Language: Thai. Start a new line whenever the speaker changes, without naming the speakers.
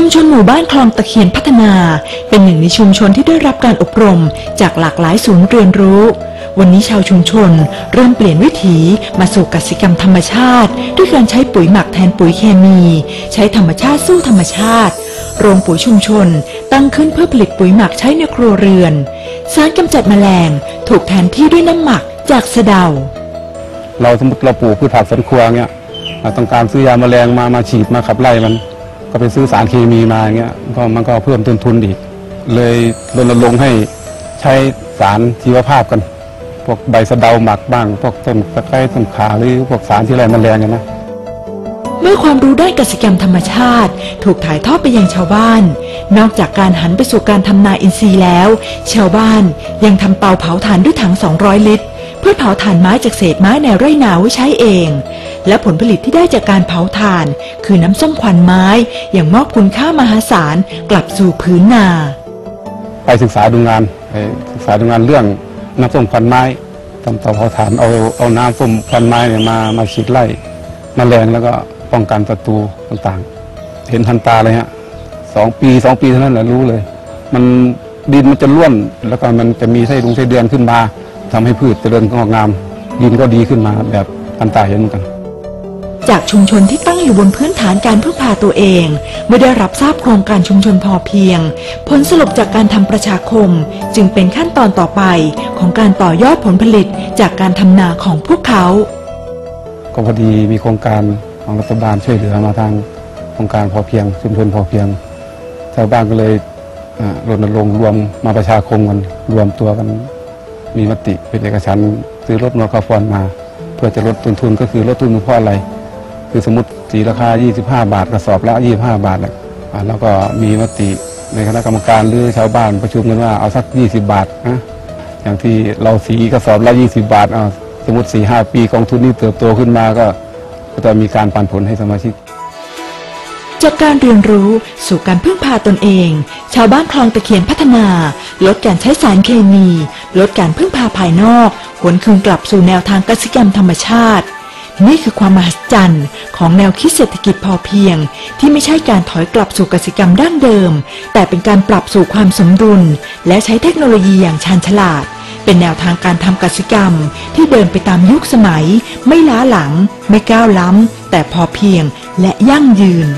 ชุมชนหมู่บ้านคลองตะเคียนพัฒนา เป็นหนึ่งในชุมชนที่ได้รับการอบรม จากหลากหลายศูนย์เรียนรู้ วันนี้ชาวชุมชน เริ่มเปลี่ยนวิถีมาสู่กสิกรรมธรรมชาติ ด้วยการใช้ปุ๋ยหมักแทนปุ๋ยเคมี ใช้ธรรมชาติสู้ธรรมชาติ โรงปุ๋ยชุมชน ตั้งขึ้นเพื่อผลิตปุ๋ยหมักใช้ในครัวเรือน สารกำจัดแมลง ถูกแทนที่ด้วยน้ำหมักจากสะเดา
เราสมมติเราปลูกพืชผักสวนครัวเงี้ยเราต้องการซื้อยาแมลงมามาฉีดมาขับไล่มัน ก็ไปซื้อสารเคมีมาเงี้ยก็มันก็เพิ่มต้นทุนอีก เลยรณรงค์ให้ใช้สารชีวภาพกัน พวกใบสะเดาหมักบ้าง พวกต้นตะไคร้ต้นขาหรือพวกสารที่ไล่แมลงกันนะ
เมื่อความรู้ด้านกสิกรรมธรรมชาติ ถูกถ่ายทอดไปยังชาวบ้าน นอกจากการหันไปสู่การทำนาอินทรีย์แล้ว ชาวบ้านยังทำเตาเผาถ่านด้วยถัง 200 ลิตร เพื่อเผาถ่านไม้จากเศษไม้ในไร่นาไว้ใช้เอง และผลผลิตที่ได้จากการเผาถ่าน คือน้ำส้มควันไม้อย่างมอบคุณค่ามหาศาลกลับสู่พื้นนา
ไปศึกษาดูงานไปศึกษาดูงานเรื่องน้ำส้มควันไม้ทำเตาเผาถ่านเอาเอาน้ำส้มควันไม้เนี่ยมามาฉีดไล่มแมลงแล้วก็ป้องกันศัตรูต่างๆ เห็นทันตาเลยฮะสองปีสองปีเท่านั้นแหละรู้เลย มันดินมันจะร่วนแล้วก็มันจะมีไส้ดุงไส้เดือนขึ้นมาทำให้พืชเจริญงอกงาม ดินก็ดีขึ้นมาแบบทันตาเห็นเหมือนกัน
จากชุมชนที่ตั้งอยู่บนพื้นฐานการพึ่งพาตัวเอง เมื่อได้รับทราบโครงการชุมชนพอเพียง ผลสรุปจากการทำประชาคม จึงเป็นขั้นตอนต่อไปของการต่อยอดผลผลิตจากการทำนาของพวกเขา
ก็พอดีมีโครงการของรัฐบาลช่วยเหลือมาทางโครงการพอเพียง ชุมชนพอเพียงชาวบ้านก็เลยรณรงค์รวมมาประชาคมกันรวมตัวกันมีมติเป็นเอกฉันท์ซื้อรถมอเตอร์คาฟอนมา เพื่อจะลดต้นทุนก็คือลดต้นทุนเพราะอะไร คือสมมติสีราคา 25 บาทกระสอบละ 25 บาทแหละอ่าแล้วก็มีมติในคณะกรรมการหรือชาวบ้านประชุมกันว่าเอาสัก 20 บาทนะอย่างที่เราสีกระสอบละ 20 บาทอ่าสมมติ4-5 ปีกองทุนนี้เติบโตขึ้นมาก็ก็จะมีการปันผลให้สมาชิก
จากการเรียนรู้สู่การพึ่งพาตนเอง ชาวบ้านคลองตะเคียนพัฒนา ลดการใช้สารเคมี ลดการพึ่งพาภายนอกหวนคืนกลับสู่แนวทางกสิกรรมธรรมชาติ นี่คือความมหัศจรรย์ของแนวคิดเศรษฐกิจพอเพียง ที่ไม่ใช่การถอยกลับสู่กสิกรรมดั้งเดิม แต่เป็นการปรับสู่ความสมดุล และใช้เทคโนโลยีอย่างชาญฉลาด เป็นแนวทางการทำกสิกรรม ที่เดินไปตามยุคสมัย ไม่ล้าหลัง ไม่ก้าวล้ำ แต่พอเพียงและยั่งยืน